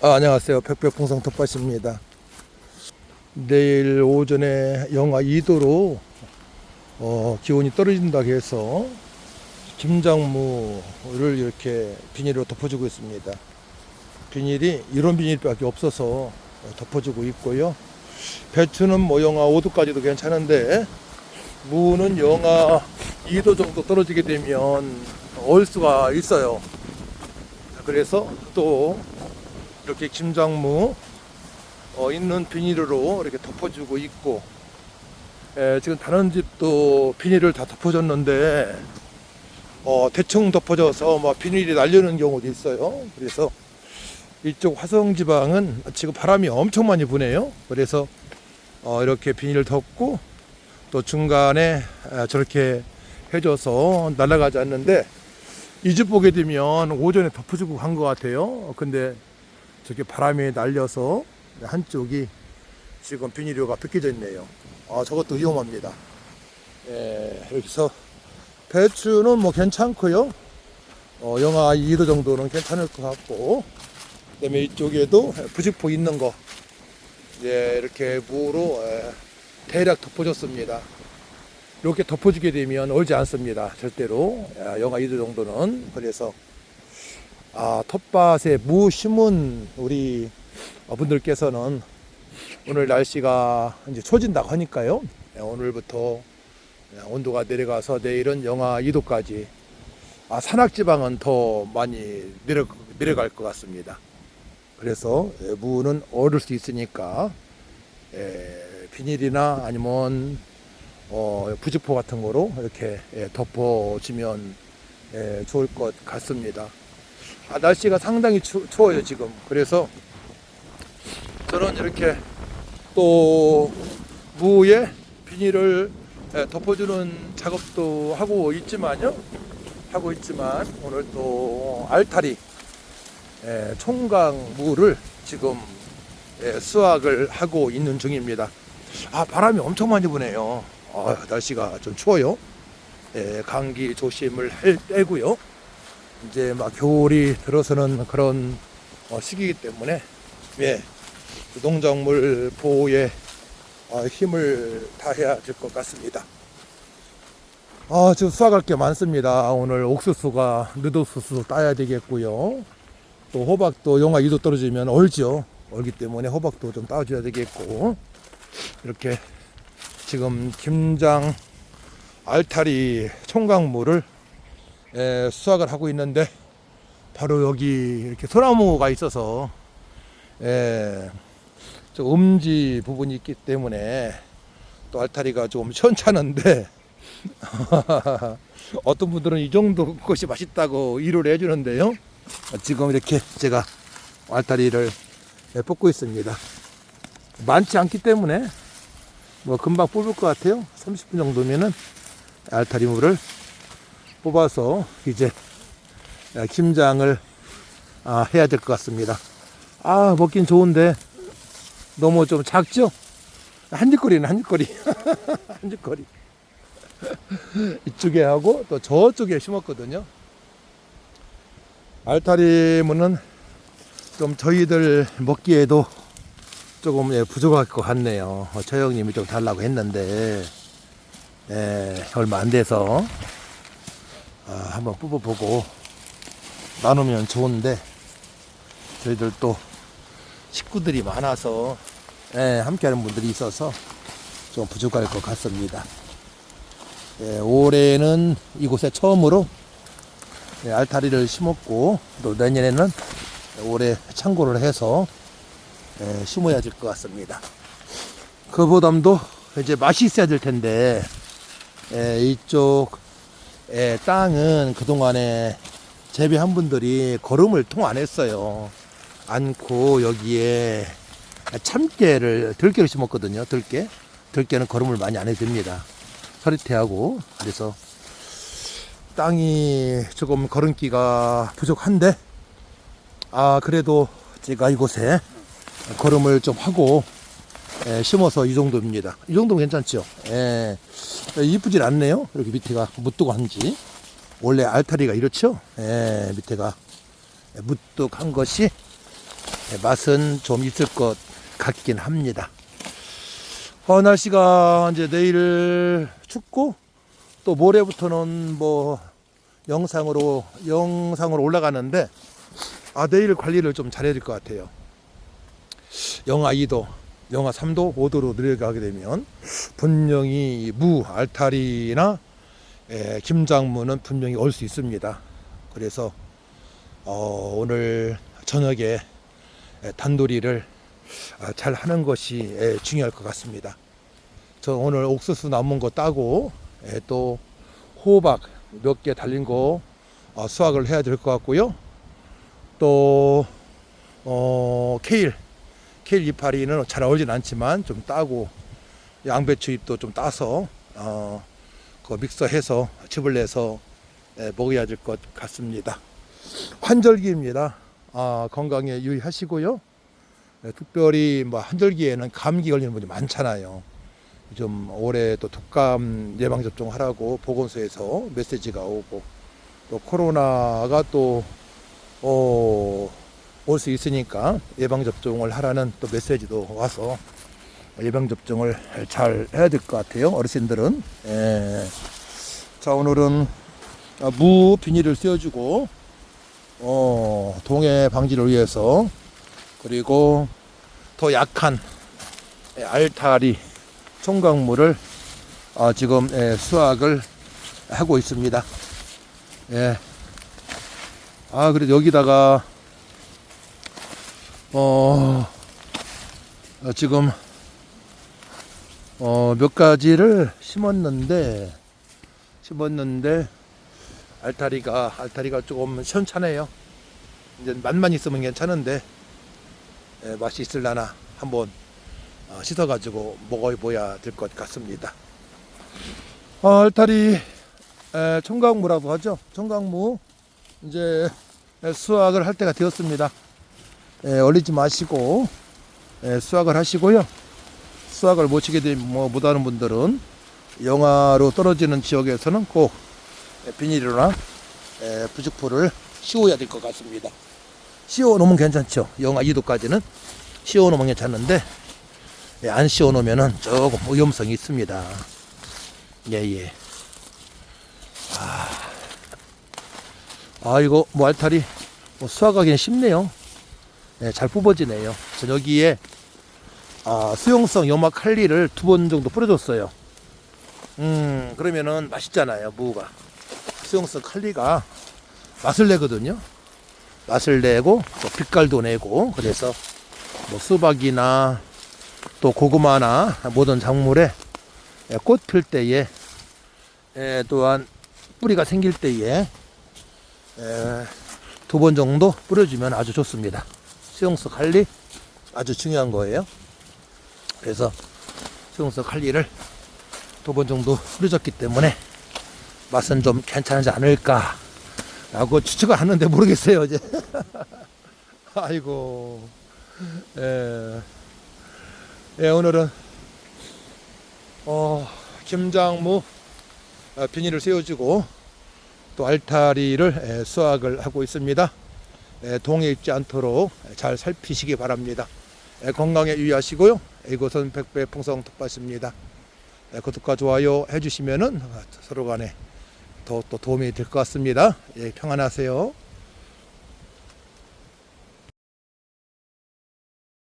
아, 안녕하세요. 백백풍성 텃밭입니다. 내일 오전에 영하 2도로 어, 기온이 떨어진다고 해서 김장무를 이렇게 비닐로 덮어주고 있습니다. 비닐이 이런 비닐밖에 없어서 덮어주고 있고요. 배추는 뭐 영하 5도까지도 괜찮은데 무는 영하 2도 정도 떨어지게 되면 얼 수가 있어요. 그래서 또 이렇게 김장무 어, 있는 비닐로 이렇게 덮어주고 있고 에, 지금 다른 집도 비닐을 다 덮어줬는데 어, 대충 덮어져서 뭐 비닐이 날리는 경우도 있어요. 그래서 이쪽 화성 지방은 지금 바람이 엄청 많이 부네요. 그래서 어, 이렇게 비닐을 덮고 또 중간에 아, 저렇게 해줘서 날아가지 않는데 이 집 보게 되면 오전에 덮어주고 간 것 같아요. 근데 저게 바람이 날려서 한쪽이 지금 비닐류가 벗겨져 있네요. 아, 저것도 위험합니다. 예, 여기서 배추는 뭐 괜찮고요. 어, 영하 2도 정도는 괜찮을 것 같고, 그 다음에 이쪽에도 부직포 있는 거 이제 이렇게 무로 예, 대략 덮어줬습니다. 이렇게 덮어주게 되면 얼지 않습니다. 절대로 야, 영하 2도 정도는 그래서 아, 텃밭에 무 심은 우리 분들께서는 오늘 날씨가 이제 초진다고 하니까요. 예, 오늘부터 예, 온도가 내려가서 내일은 영하 2도까지 아, 산악지방은 더 많이 내려, 내려갈 것 같습니다. 그래서 예, 무는 얼을 수 있으니까 예, 비닐이나 아니면 어, 부직포 같은 거로 이렇게 예, 덮어주면 예, 좋을 것 같습니다. 아, 날씨가 상당히 추, 추워요 지금. 그래서 저는 이렇게 또 무에 비닐을 예, 덮어주는 작업도 하고 있지만요. 하고 있지만 오늘 또 알타리 예, 총각 무를 지금 예, 수확을 하고 있는 중입니다. 아 바람이 엄청 많이 부네요. 아, 날씨가 좀 추워요. 예, 감기 조심을 할 때고요. 이제 막 겨울이 들어서는 그런 어, 시기이기 때문에 예, 그 농작물 보호에 어, 힘을 다해야 될 것 같습니다. 아, 지금 수확할 게 많습니다. 오늘 옥수수가 느도수수 따야 되겠고요. 또 호박도 영하 2도 떨어지면 얼죠. 얼기 때문에 호박도 좀 따줘야 되겠고 이렇게 지금 김장 알타리 총각무를 에, 수확을 하고 있는데 바로 여기 이렇게 소나무가 있어서 에, 저 음지 부분이 있기 때문에 또 알타리가 좀 시원찮은데 어떤 분들은 이 정도 것이 맛있다고 일을 해주는데요. 지금 이렇게 제가 알타리를 예, 뽑고 있습니다. 많지 않기 때문에 뭐 금방 뽑을 것 같아요. 30분 정도면은 알타리 물을 뽑아서 이제 김장을 아, 해야 될 것 같습니다. 아 먹긴 좋은데 너무 좀 작죠? 한입거리는 한입거리 한입거리 이쪽에 하고 또 저쪽에 심었거든요. 알타리 무는 좀 저희들 먹기에도 조금 예, 부족할 것 같네요. 어, 저 형님이 좀 달라고 했는데 예, 얼마 안 돼서 아, 한번 뽑아보고 나누면 좋은데 저희들 또 식구들이 많아서 예, 함께하는 분들이 있어서 좀 부족할 것 같습니다. 예, 올해는 이곳에 처음으로 예, 알타리를 심었고 또 내년에는 올해 참고를 해서 예, 심어야 될 것 같습니다. 그보담도 이제 맛이 있어야 될 텐데 예, 이쪽 예, 땅은 그동안에 재배한 분들이 거름을 통 안 했어요. 않고 여기에 참깨를 들깨를 심었거든요. 들깨. 들깨는 거름을 많이 안 해도 됩니다. 서리태하고 그래서 땅이 조금 거름기가 부족한데 아 그래도 제가 이곳에 거름을 좀 하고 예, 심어서 이 정도입니다. 이 정도면 괜찮죠? 예, 이쁘질 않네요. 이렇게 밑에가 무뚝한지 원래 알타리가 이렇죠? 예, 밑에가 무뚝한 것이 예, 맛은 좀 있을 것 같긴 합니다. 어, 날씨가 이제 내일 춥고 또 모레부터는 뭐 영상으로 영상으로 올라가는데 아 내일 관리를 좀 잘해야 될 것 같아요. 영하 2도, 영하 3도, 5도로 내려가게 되면 분명히 무, 알타리나 에, 김장무는 분명히 올 수 있습니다. 그래서 어, 오늘 저녁에 에, 단도리를 아, 잘 하는 것이 에, 중요할 것 같습니다. 저 오늘 옥수수 남은 거 따고 에, 또 호박 몇 개 달린 거 어, 수확을 해야 될 것 같고요. 또 어, 케일 케일 이파리는 잘 어울리진 않지만 좀 따고 양배추 잎도 좀 따서 어, 그 믹서해서 즙을 내서 예, 먹어야 될 것 같습니다. 환절기입니다. 아, 건강에 유의하시고요. 예, 특별히 뭐 환절기에는 감기 걸리는 분이 많잖아요. 좀 올해 또 독감 예방 접종 하라고 보건소에서 메시지가 오고 또 코로나가 또 어, 올 수 있으니까 예방 접종을 하라는 또 메시지도 와서 예방 접종을 잘 해야 될 것 같아요. 어르신들은. 예. 자 오늘은 아, 무 비닐을 씌워주고 어, 동해 방지를 위해서 그리고 더 약한 알타리 총각물을 어, 지금 예, 수확을 하고 있습니다. 예. 아 그래도 여기다가 어, 어, 지금 어, 몇 가지를 심었는데 심었는데 알타리가 알타리가 조금 시원찮아요. 이제 맛만 있으면 괜찮은데 예, 맛이 있을라나 한번 어, 씻어가지고 먹어봐야 될 것 같습니다. 어, 알타리 에, 청각무라고 하죠. 청각무 이제 수확을 할 때가 되었습니다. 예, 얼리지 마시고 예, 수확을 하시고요. 수확을 못 치게 되면 뭐 못하는 분들은 영하로 떨어지는 지역에서는 꼭 예, 비닐이나 예, 부직포를 씌워야 될 것 같습니다. 씌워 놓으면 괜찮죠. 영하 2도까지는 씌워 놓으면 괜찮은데 예, 안 씌워 놓으면은 조금 위험성이 있습니다. 예예. 아, 아 이거 뭐 알타리 뭐 수확하기는 쉽네요. 예, 잘 뽑아지네요. 전 여기에 아, 수용성 염화 칼리를 두 번 정도 뿌려줬어요. 음, 그러면은 맛있잖아요, 무가. 수용성 칼리가 맛을 내거든요. 맛을 내고 또 빛깔도 내고 그래서 뭐 수박이나 또 고구마나 모든 작물에 꽃 필 때에 에, 또한 뿌리가 생길 때에 두 번 정도 뿌려주면 아주 좋습니다. 수용성 관리 아주 중요한 거예요. 그래서 수용성 관리를 두 번 정도 뿌려줬기 때문에 맛은 좀 괜찮지 않을까 라고 추측을 하는데 모르겠어요 이제 아이고 예. 예 오늘은 어 김장무 어, 비닐을 세워주고 또 알타리를 예, 수확을 하고 있습니다 예, 동해 입지 않도록 잘 살피시기 바랍니다. 예, 건강에 유의하시고요. 이곳은 백배 풍성 텃밭입니다. 예, 구독과 좋아요 해주시면은 서로 간에 더또 도움이 될 것 같습니다. 예, 평안하세요